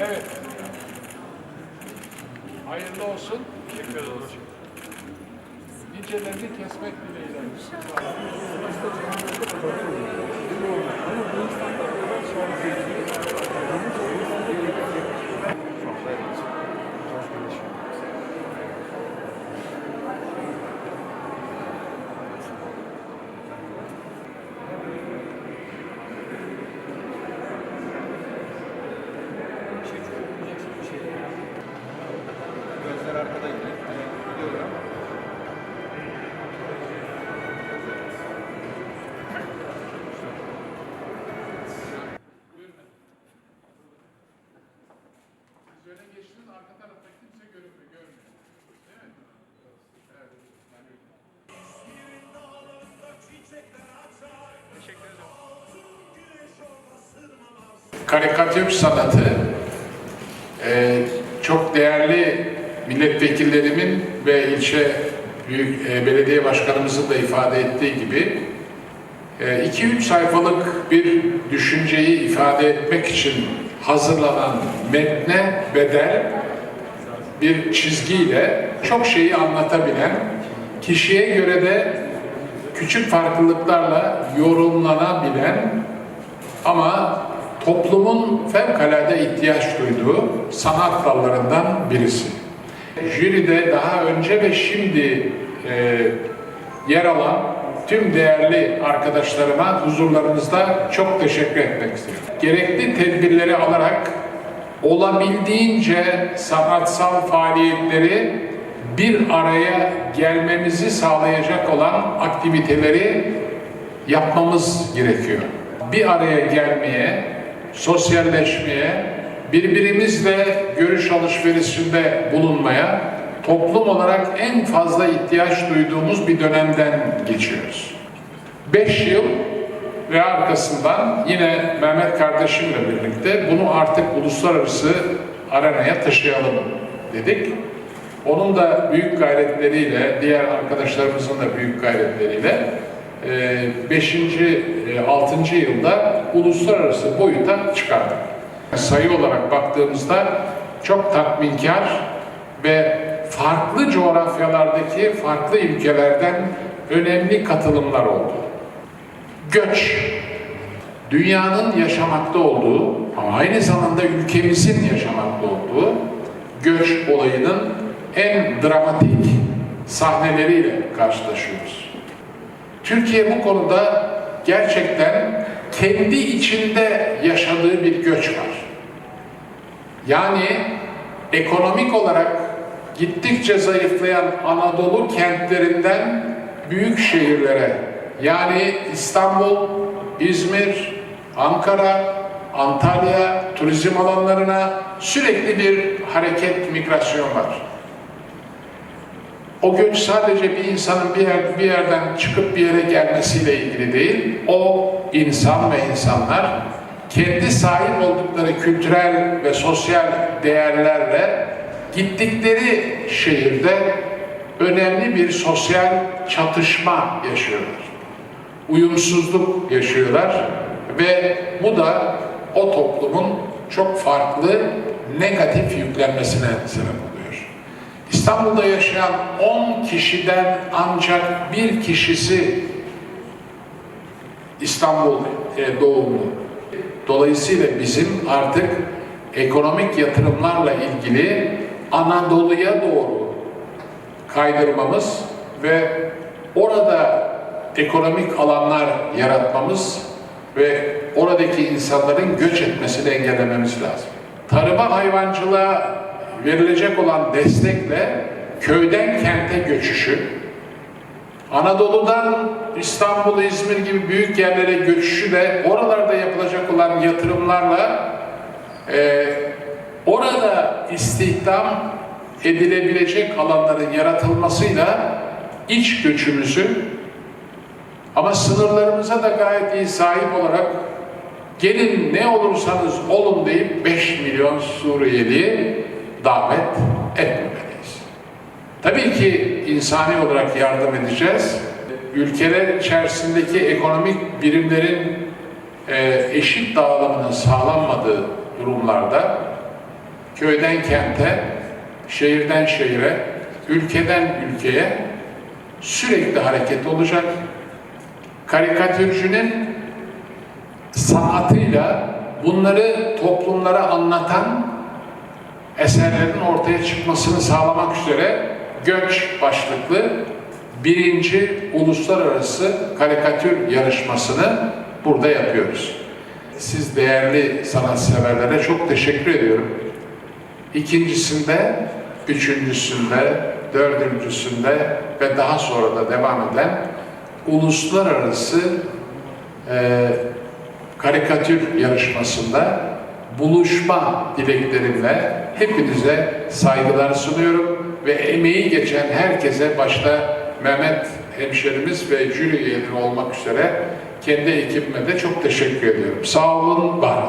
Evet. Hayırlı olsun. Teşekkür ederim. Nicelerini kesmek dileğiyle. Gözler arkada yine. Gidiyor ama. Öne geçtiniz, arka tarafta kimse görünmüyor, görmüyor. Değil mi? Evet. Yani karikatür sanatı e, çok değerli milletvekillerimin ve ilçe büyük e, belediye başkanımızın da ifade ettiği gibi 2-3 sayfalık bir düşünceyi ifade etmek için hazırlanan metne bedel bir çizgiyle çok şeyi anlatabilen, kişiye göre de küçük farklılıklarla yorumlanabilen ama toplumun fevkalade ihtiyaç duyduğu sanat dallarından birisi. Jüride daha önce ve şimdi e, yer alan tüm değerli arkadaşlarıma huzurlarınızda çok teşekkür etmek istiyorum. Gerekli tedbirleri alarak olabildiğince sanatsal faaliyetleri bir araya gelmemizi sağlayacak olan aktiviteleri yapmamız gerekiyor. Bir araya gelmeye, sosyalleşmeye, birbirimizle görüş alışverişinde bulunmaya toplum olarak en fazla ihtiyaç duyduğumuz bir dönemden geçiyoruz. Beş yıl ve arkasından yine Mehmet kardeşimle birlikte bunu artık uluslararası arenaya taşıyalım dedik. Onun da büyük gayretleriyle, diğer arkadaşlarımızın da büyük gayretleriyle 5. 6. yılda uluslararası boyuta çıkardık. Sayı olarak baktığımızda çok tatminkar ve farklı coğrafyalardaki farklı ülkelerden önemli katılımlar oldu. Göç, dünyanın yaşamakta olduğu ama aynı zamanda ülkemizin yaşamakta olduğu göç olayının en dramatik sahneleriyle karşılaşıyoruz. Türkiye bu konuda gerçekten kendi içinde yaşadığı bir göç var. Yani ekonomik olarak gittikçe zayıflayan Anadolu kentlerinden büyük şehirlere yani İstanbul, İzmir, Ankara, Antalya turizm alanlarına sürekli bir hareket, migrasyon var. O göç sadece bir insanın bir, yer, bir yerden çıkıp bir yere gelmesiyle ilgili değil, o insan ve insanlar kendi sahip oldukları kültürel ve sosyal değerlerle gittikleri şehirde önemli bir sosyal çatışma yaşıyorlar. Uyumsuzluk yaşıyorlar ve bu da o toplumun çok farklı negatif yüklenmesine sebep oluyor. İstanbul'da yaşayan 10 kişiden ancak bir kişisi İstanbul e, doğumlu. Dolayısıyla bizim artık ekonomik yatırımlarla ilgili Anadolu'ya doğru kaydırmamız ve orada ekonomik alanlar yaratmamız ve oradaki insanların göç etmesini engellememiz lazım. Tarıma hayvancılığa verilecek olan destekle köyden kente göçüşü, Anadolu'dan İstanbul, İzmir gibi büyük yerlere göçüşü de oralarda yapılacak olan yatırımlarla e, orada istihdam edilebilecek alanların yaratılmasıyla iç göçümüzü ama sınırlarımıza da gayet iyi sahip olarak gelin ne olursanız olun deyip 5 milyon Suriyeli davet etmemeliyiz. Tabii ki insani olarak yardım edeceğiz. Ülkeler içerisindeki ekonomik birimlerin e, eşit dağılımının sağlanmadığı durumlarda köyden kente, şehirden şehire, ülkeden ülkeye sürekli hareket olacak. Karikatürcünün sanatıyla bunları toplumlara anlatan eserlerin ortaya çıkmasını sağlamak üzere göç başlıklı birinci uluslararası karikatür yarışmasını burada yapıyoruz. Siz değerli sanatseverlere çok teşekkür ediyorum. İkincisinde, üçüncüsünde, dördüncüsünde ve daha sonra da devam eden uluslararası eee karikatür yarışmasında buluşma dileklerimle hepinize saygılar sunuyorum ve emeği geçen herkese başta Mehmet hemşerimiz ve jüri üyeleri olmak üzere kendi ekibime de çok teşekkür ediyorum. Sağ olun, var.